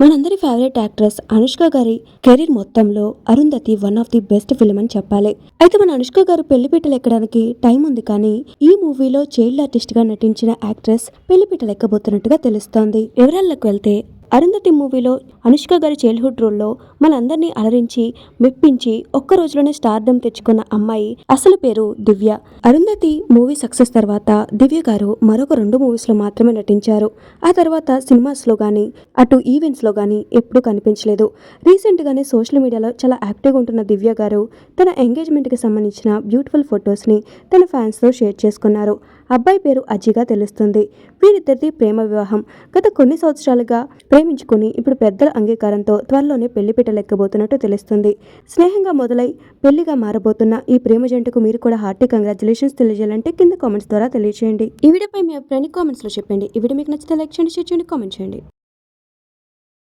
మనందరి favourite actress Anushka గారి career మొత్తంలో Arundhati one of the best film అని చెప్పాలి. అయితే మన అనుష్క గారు పెళ్ళిపీటలు ఎక్కడానికి టైం ఉంది కానీ ఈ మూవీలో చైల్డ్ ఆర్టిస్ట్గా నటించిన యాక్ట్రెస్ పెళ్ళిపీటలు ఎక్కబోతున్నట్టుగా తెలుస్తోంది. వివరాల్లోకి వెళ్తే అరుంధతి మూవీలో అనుష్క గారి చైల్డ్హుడ్ రోల్లో మనందరినీ అలరించి మెప్పించి ఒక్క రోజులోనే స్టార్డమ్ తెచ్చుకున్న అమ్మాయి అసలు పేరు దివ్య. అరుంధతి మూవీ సక్సెస్ తర్వాత దివ్య గారు మరొక రెండు మూవీస్లో మాత్రమే నటించారు. ఆ తర్వాత సినిమాస్లో కానీ అటు ఈవెంట్స్లో కానీ ఎప్పుడూ కనిపించలేదు. రీసెంట్గానే సోషల్ మీడియాలో చాలా యాక్టివ్గా ఉంటున్న దివ్య గారు తన ఎంగేజ్మెంట్కి సంబంధించిన బ్యూటిఫుల్ ఫొటోస్ని తన ఫ్యాన్స్తో షేర్ చేసుకున్నారు. అబ్బాయి పేరు అజ్జిగా తెలుస్తుంది. వీరిద్దరిది ప్రేమ వివాహం. గత కొన్ని సంవత్సరాలుగా ప్రేమించుకుని ఇప్పుడు పెద్దల అంగీకారంతో త్వరలోనే పెళ్ళిపీట లెక్కబోతున్నట్టు తెలుస్తుంది. స్నేహంగా మొదలై పెళ్ళిగా మారబోతున్న ఈ ప్రేమ జంటకు మీరు కూడా హార్టీ కంగ్రాచులేషన్స్ తెలియజేయాలంటే కింద కామెంట్స్ ద్వారా తెలియజేయండి ఈ వీడియోపై మీ అభిప్రాయాన్ని కామెంట్స్లో చెప్పండి. ఈ వీడియో మీకు నచ్చితే లైక్ చేయండి షేర్ చేయండి కామెంట్ చేయండి.